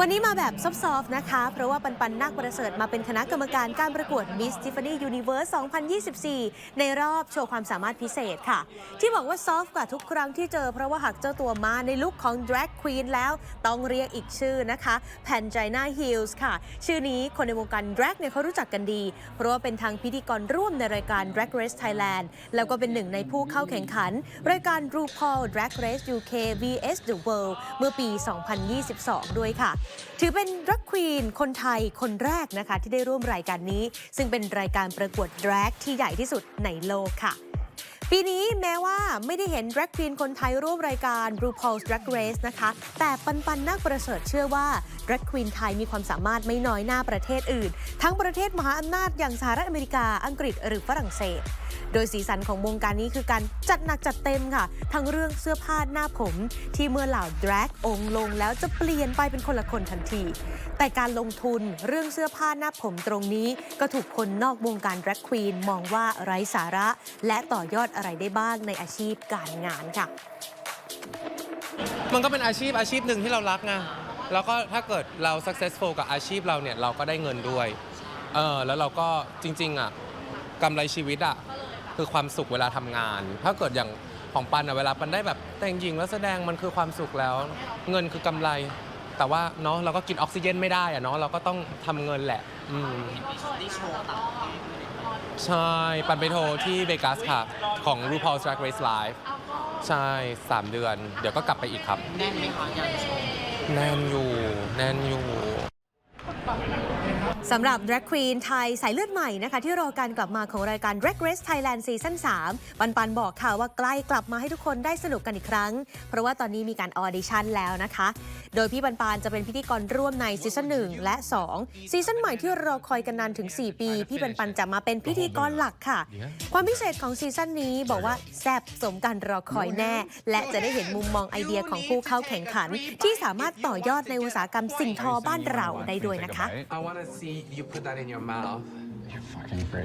วันนี้มาแบบซอฟๆนะคะ เพราะว่าปันปันนาคประเสริฐมาเป็นคณะกรรมการการประกวด Miss Tiffany Universe 2024 ในรอบโชว์ความสามารถพิเศษค่ะ ที่บอกว่าซอฟกว่าทุกครั้งที่เจอ เพราะว่าหากเจ้าตัวมาในลุคของ Drag Queen แล้วต้องเรียกอีกชื่อนะคะ Pangina Hills ค่ะ ชื่อนี้คนในวงการ Drag เนี่ยเขารู้จักกันดี เพราะว่าเป็นทางพิธีกรร่วมในรายการ Drag Race Thailand แล้วก็เป็นหนึ่งในผู้เข้าแข่งขัน รายการ RuPaul Drag Race UK vs The World เมื่อปี 2022 ด้วยค่ะถือเป็นรักควีนคนไทยคนแรกนะคะ ที่ได้ร่วมรายการนี้ ซึ่งเป็นรายการประกวดแร็กที่ใหญ่ที่สุดในโลกค่ะ ปีนี้แม้ว่าไม่ได้เห็น Drag Queen คนไทยร่วมรายการ RuPaul's Drag Race นะคะ แต่ปันปันนาคประเสริฐเชื่อว่า Drag Queen ไทยมีความสามารถไม่น้อยหน้าประเทศอื่น ทั้งประเทศมหาอำนาจอย่างสหรัฐอเมริกา อังกฤษหรือฝรั่งเศส โดยสีสันของวงการนี้คือการจัดหนักจัดเต็มค่ะ ทั้งเรื่องเสื้อผ้าหน้าผม ที่เมื่อเหล่า Drag องลงแล้วจะเปลี่ยนไปเป็นคนละคนทันที แต่การลงทุนเรื่องเสื้อผ้าหน้าผมตรงนี้ ก็ถูกคนนอกวงการ Drag Queen มองว่าไร้สาระ และต่อยอดอะไรได้บ้างในอาชีพการงานค่ะ มันก็เป็นอาชีพอาชีพหนึ่งที่เรารักไงแล้วก็ถ้าเกิดเรา successful กับอาชีพเราเนี่ยเราก็ได้เงินด้วยเออแล้วเราก็จริงๆอะกำไรชีวิตอะคือความสุขเวลาทำงาน ถ้าเกิดอย่างของปันอะเวลาปันได้แบบแต่งหญิงแล้วแสดงมันคือความสุขแล้ว เงินคือกำไร แต่ว่าเนาะเราก็กินออกซิเจนไม่ได้อะเนาะเราก็ต้องทำเงินแหละอืม ใช่ ปันไปโทรที่เวกัสค่ะ ของ RuPaul's Drag Race Live ใช่ 3 เดือน เดี๋ยวก็กลับไปอีกครับ แน่นไหมคะงานโชว์ แน่นอยู่ แน่นอยู่ สำหรับ Drag Queen ไทยสายเลือดใหม่นะคะ ที่รอการกลับมาของรายการ Drag Race Thailand ซีซั่น3ปันปันบอกค่ะว่าใกล้กลับมาให้ทุกคนได้สนุกกันอีกครั้ง เพราะว่าตอนนี้มีการออดิชั่นแล้วนะคะ โดยพี่ปันปันจะเป็นพิธีกรร่วมในซีซั่น1และ 2 ซีซั่นใหม่ที่รอคอยกันนานถึง 4 ปี พี่ปันปันจะมาเป็นพิธีกรหลักค่ะ ความพิเศษของซีซั่นนี้บอกว่าแซ่บสมการรอคอยแน่ และจะได้เห็นมุมมองไอเดียของผู้เข้าแข่งขัน ที่สามารถต่อยอดในอุตสาหกรรมสิ่งทอบ้านเราได้ด้วยนะคะ I want to see you put that in your mouth. You're fucking great.